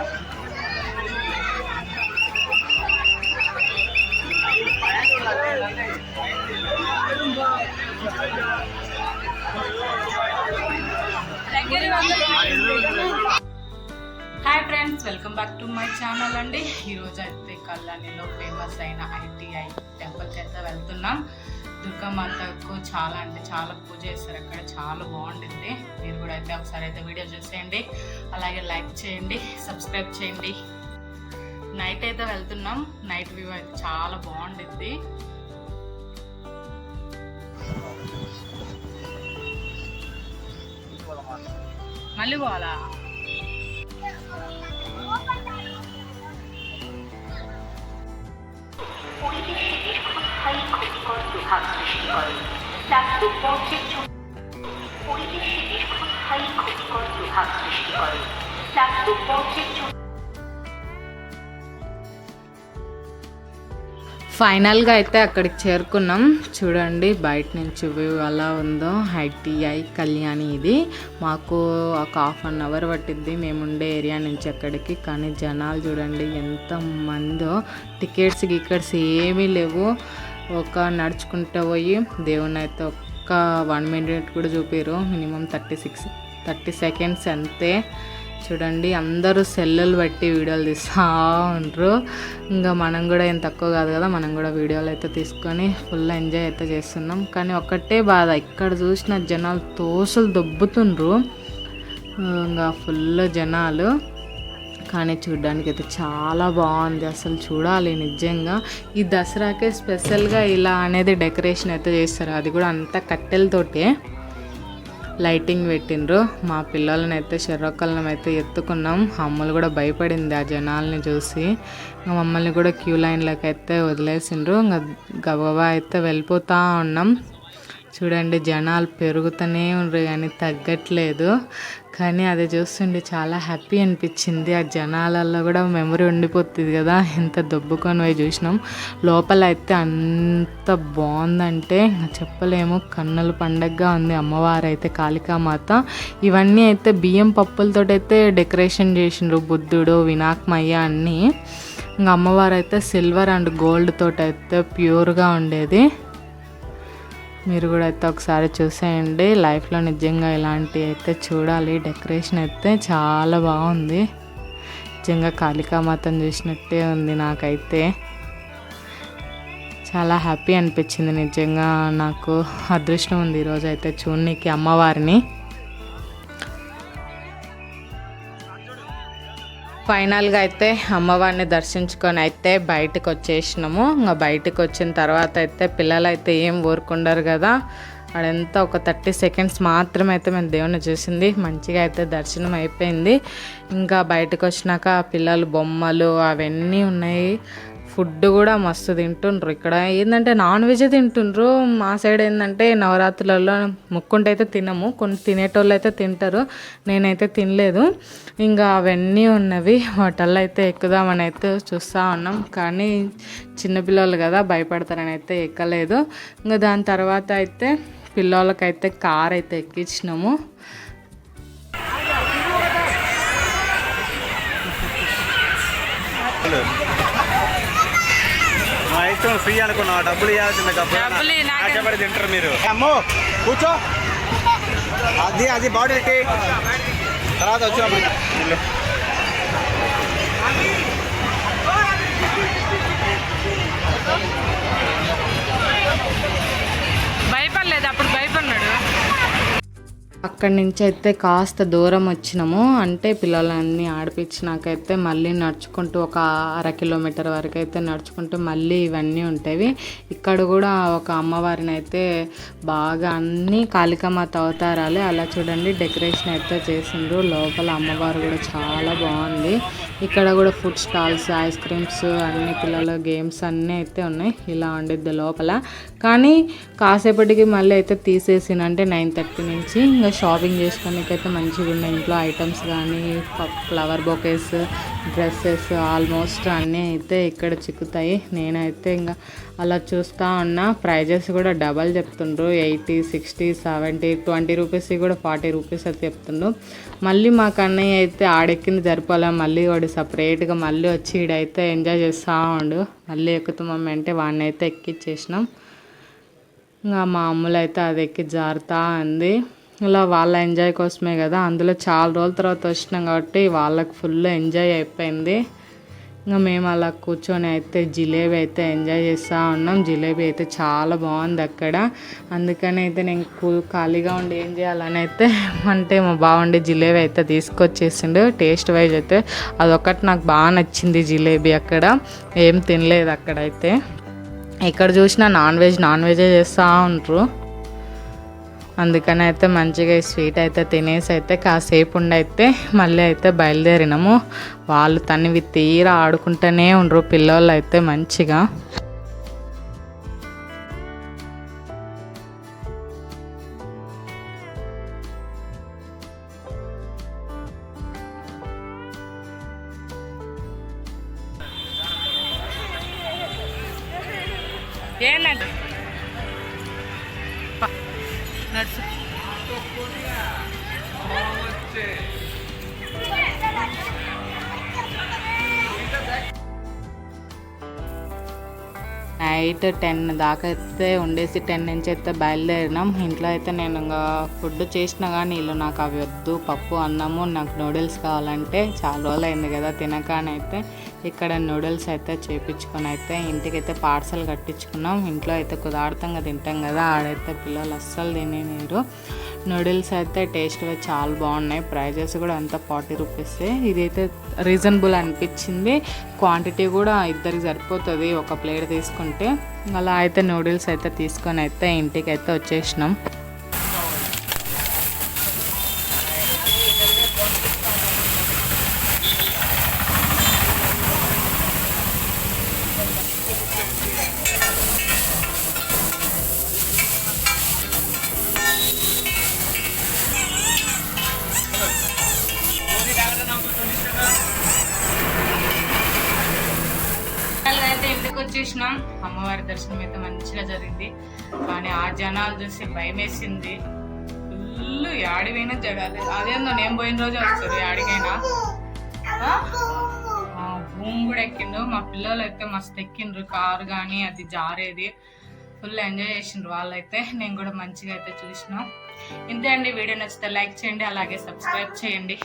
Hi friends welcome back to my channel అండి. ఈరోజు అయితే కళ్యాణిలో ఫేమస్ అయిన ఐటీఐ టెంపుల్కి అయితే వెళ్తున్నాం. దుర్గామాతకు చాలా అంటే చాలా పూజ చేస్తారు అక్కడ చాలా బాగుంటుంది మీరు కూడా అయితే ఒకసారి అయితే వీడియో చూసేయండి. అలాగే లైక్ చేయండి సబ్స్క్రైబ్ చేయండి నైట్ అయితే వెళ్తున్నాం నైట్ వ్యూ అయితే చాలా బాగుంటుంది మళ్ళీ పోవాలా পরিবেশে দীর্ঘস্থায়ী ক্ষতিকর প্রভাব সৃষ্টি করে প্লাস্টিক বর্জ্যের জন্য পরিবেশে দীর্ঘস্থায়ী ক্ষতিকর প্রভাব সৃষ্টি করে প্লাস্টিক বর্জ্যের জন্য ఫైనల్గా అయితే అక్కడికి చేరుకున్నాం చూడండి బయట నుంచి వ్యూ ఎలా ఉందో ఐటీఐ కళ్యాణి ఇది మాకు ఒక హాఫ్ అన్ అవర్ పట్టిద్ది మేము ఉండే ఏరియా నుంచి అక్కడికి కానీ జనాలు చూడండి ఎంత మందో టికెట్స్ గికెట్స్ ఏమీ లేవు ఒక నడుచుకుంటూ పోయి దేవుని అయితే ఒక్క వన్ మినిట్ కూడా చూపారు minimum thirty six thirty seconds అంతే. చూడండి అందరూ సెల్లులు బట్టి వీడియోలు తీస్తూ ఉంటారు ఇంకా మనం కూడా ఏం తక్కువ కాదు కదా మనం కూడా వీడియోలు అయితే తీసుకొని ఫుల్ ఎంజాయ్ అయితే చేస్తున్నాం. కానీ ఒక్కటే బాధ ఇక్కడ చూసిన జనాలు తోసలు దొబ్బుతుండ్రు. ఇంకా ఫుల్ జనాలు. కానీ చూడ్డానికి అయితే చాలా బాగుంది అసలు చూడాలి నిజంగా. ఈ దసరాకే స్పెషల్గా ఇలా అనేది డెకరేషన్ అయితే చేస్తారు అది కూడా అంతా కట్టెలతోటే. లైటింగ్ పెట్టిండ్రు. మా పిల్లలని అయితే శర్రొక్కలను అయితే ఎత్తుకున్నాం అమ్మలు కూడా భయపడింది ఆ జనాల్ని చూసి. ఇంకా మమ్మల్ని కూడా క్యూ లైన్లోకి అయితే వదిలేసిండ్రు. ఇంకా గబగబా అయితే వెళ్ళిపోతూ ఉన్నాం. చూడండి జనాలు పెరుగుతూనే ఉండ్రు కానీ తగ్గట్లేదు. కానీ అది చూస్తుంటే చాలా హ్యాపీ అనిపించింది. ఆ జనాలలో కూడా మెమరీ ఉండిపోతుంది కదా. ఎంత దొబ్బుకొని పోయి చూసినాం. లోపల అయితే అంత బాగుందంటే ఇంకా చెప్పలేము. కన్నుల పండగగా ఉంది అమ్మవారు అయితే కాళికామాత. ఇవన్నీ అయితే బియ్యం పప్పులతో అయితే డెకరేషన్ చేసిండ్రు బుద్ధుడు వినాయకమయ్య అన్నీ. ఇంకా అమ్మవారు అయితే సిల్వర్ అండ్ గోల్డ్ తోటి అయితే ప్యూర్గా ఉండేది. మీరు కూడా అయితే ఒకసారి చూసేయండి. లైఫ్లో నిజంగా ఇలాంటివి అయితే చూడాలి. డెకరేషన్ అయితే చాలా బాగుంది. నిజంగా కాళికామాతను చూసినట్టే ఉంది నాకైతే. చాలా హ్యాపీ అనిపించింది నిజంగా. నాకు అదృష్టం ఉంది ఈరోజు అయితే చూడనీకి అమ్మవారిని. ఫైనల్గా అయితే అమ్మవారిని దర్శించుకొని అయితే బయటకు వచ్చేసినాము. ఇంకా బయటకు వచ్చిన తర్వాత అయితే పిల్లలు అయితే ఏం ఊరుకుండరు కదా. అదంతా ఒక థర్టీ సెకండ్స్ మాత్రమే అయితే మేము దేవుని చూసింది. మంచిగా అయితే దర్శనం అయిపోయింది. ఇంకా బయటకు వచ్చినాక పిల్లలు బొమ్మలు అవన్నీ ఉన్నాయి. ఫుడ్ కూడా మస్తు తింటుండ్రు. ఇక్కడ ఏంటంటే నాన్ వెజ్ తింటుండ్రు. మా సైడ్ ఏంటంటే నవరాత్రులలో ముక్కుంటే అయితే తినము. కొన్ని తినేటోళ్ళు అయితే తింటారు. నేనైతే తినలేదు. ఇంకా అవన్నీ ఉన్నవి. వాటల్లో అయితే ఎక్కుదామని అయితే చూస్తూ ఉన్నాం. కానీ చిన్నపిల్లలు కదా భయపడతారని అయితే ఎక్కలేదు. ఇంకా దాని తర్వాత అయితే పిల్లలకైతే కార్ అయితే ఎక్కించినాము. ఇష్టం ఫ్రీ అనుకున్నా డబ్బులు ఇవ్వాల్సిందే కష్టపడి తింటారు మీరు? అమ్మో కూర్చో. అది అది బాడీ పెట్టి తర్వాత వచ్చినప్పుడు. భయపడలేదు అప్పుడు అక్కడి నుంచి అయితే కాస్త దూరం వచ్చినాము. అంటే పిల్లలన్నీ ఆడిపించినాకైతే మళ్ళీ నడుచుకుంటూ ఒక అర కిలోమీటర్ వరకు అయితే నడుచుకుంటూ మళ్ళీ ఇవన్నీ ఉంటాయి. ఇక్కడ కూడా ఒక అమ్మవారిని అయితే బాగా అన్ని కాళికామాత అవతారాలే. అలా చూడండి డెకరేషన్ అయితే చేసిండ్రు. లోపల అమ్మవారు కూడా చాలా బాగుంది. ఇక్కడ కూడా ఫుడ్ స్టాల్స్ ఐస్ క్రీమ్స్ అన్ని పిల్లల గేమ్స్ అన్నీ అయితే ఉన్నాయి. ఇలా ఉండిద్ది లోపల. కానీ కాసేపటికి మళ్ళీ అయితే తీసేసిన అంటే నైన్ థర్టీ నుంచి. ఇంకా షాప్ షాపింగ్ చేసుకోడానికి అయితే మంచిగా ఉన్నాయి ఇంట్లో ఐటమ్స్ కానీ ఫ్లవర్ బొకేస్ డ్రెస్సెస్ ఆల్మోస్ట్ అన్నీ అయితే ఇక్కడ చిక్కుతాయి. నేనైతే ఇంకా అలా చూస్తూ ఉన్నా. ప్రైజెస్ కూడా double చెప్తుండ్రు. Eighty sixty seventy twenty rupees కూడా ఫార్టీ రూపీస్ అయితే చెప్తుండ్రు. మళ్ళీ మా కన్నయ్య అయితే ఆడెక్కింది జరిపాలా మళ్ళీ వాడు సపరేట్గా మళ్ళీ వచ్చి ఈడైతే ఎంజాయ్ చేస్తూ ఉండు. మళ్ళీ ఎక్కుతామమ్మ అంటే వాడిని అయితే ఎక్కిచ్చేసినాం. ఇంకా మా అమ్ములు అయితే అది ఎక్కి జారుతా ఉంది. ఇలా వాళ్ళ ఎంజాయ్ కోసమే కదా. అందులో చాలా రోజుల తర్వాత వచ్చినాం కాబట్టి వాళ్ళకి ఫుల్ ఎంజాయ్ అయిపోయింది. ఇంకా మేము అలా కూర్చొని అయితే జిలేబీ అయితే ఎంజాయ్ చేస్తూ ఉన్నాం. జిలేబీ అయితే చాలా బాగుంది అక్కడ. అందుకని అయితే నేను కూ- ఖాళీగా ఉండి ఏం చేయాలని అయితే అంటే మా బాగుండి జిలేబీ అయితే తీసుకొచ్చేసిండు. టేస్ట్ వైజ్ అయితే అదొకటి నాకు బాగా నచ్చింది జిలేబీ అక్కడ. ఏం తినలేదు అక్కడైతే. ఎక్కడ చూసినా నాన్ వెజ్ నాన్ వెజే చేస్తూ ఉంటారు అందుకని అయితే మంచిగా ఈ స్వీట్ అయితే తినేసి అయితే కాసేపు ఉండైతే మళ్ళీ అయితే బయలుదేరినాము. వాళ్ళు తనివి తీరా ఆడుకుంటూనే ఉండరు పిల్లలు అయితే మంచిగా. ఏంటంటే ನಡ್ಸುತ್ತೆ నైట్ టెన్ దాకా అయితే ఉండేసి టెన్ నుంచి అయితే బయలుదేరినాం. ఇంట్లో అయితే నేను ఇంకా ఫుడ్ చేసినా కానీ వీళ్ళు నాకు అవి వద్దు పప్పు అన్నము నాకు నూడిల్స్ కావాలంటే చాలా రోజులు అయింది కదా తినకానైతే ఇక్కడ నూడిల్స్ అయితే చేపించుకొని అయితే ఇంటికైతే పార్సల్ కట్టించుకున్నాం. ఇంట్లో అయితే కుదార్థంగా తింటాం కదా ఆడైతే పిల్లలు అస్సలు తినేరు నూడిల్స్ అయితే టేస్ట్గా చాలా బాగున్నాయి. ప్రైజెస్ కూడా అంత ఫార్టీ రూపీస్ ఇదైతే రీజనబుల్ అనిపించింది. క్వాంటిటీ కూడా ఇద్దరికి సరిపోతుంది. ఒక ప్లేట్ తీసుకుంటే అలా అయితే నూడిల్స్ అయితే తీసుకొని అయితే ఇంటికి అయితే వచ్చేసినాం. అయితే ఇంటికి వచ్చేసినాం. అమ్మవారి దర్శనం అయితే మంచిగా జరిగింది. కానీ ఆ జనాలు చూసి భయం వేసింది. ఫుల్ యాడిపోయినా జగాలి. అదేందో నేను పోయిన రోజు వస్తుంది యాడికైనా. భూమి కూడా ఎక్కిండు. మా పిల్లలు అయితే మస్తు ఎక్కిండ్రు. కారు కానీ అది జారేది. ఫుల్ ఎంజాయ్ చేసిండ్రు వాళ్ళైతే. నేను కూడా మంచిగా అయితే చూసినాం. ఇంతే అండి. వీడియో నచ్చితే లైక్ చేయండి. అలాగే సబ్స్క్రైబ్ చేయండి.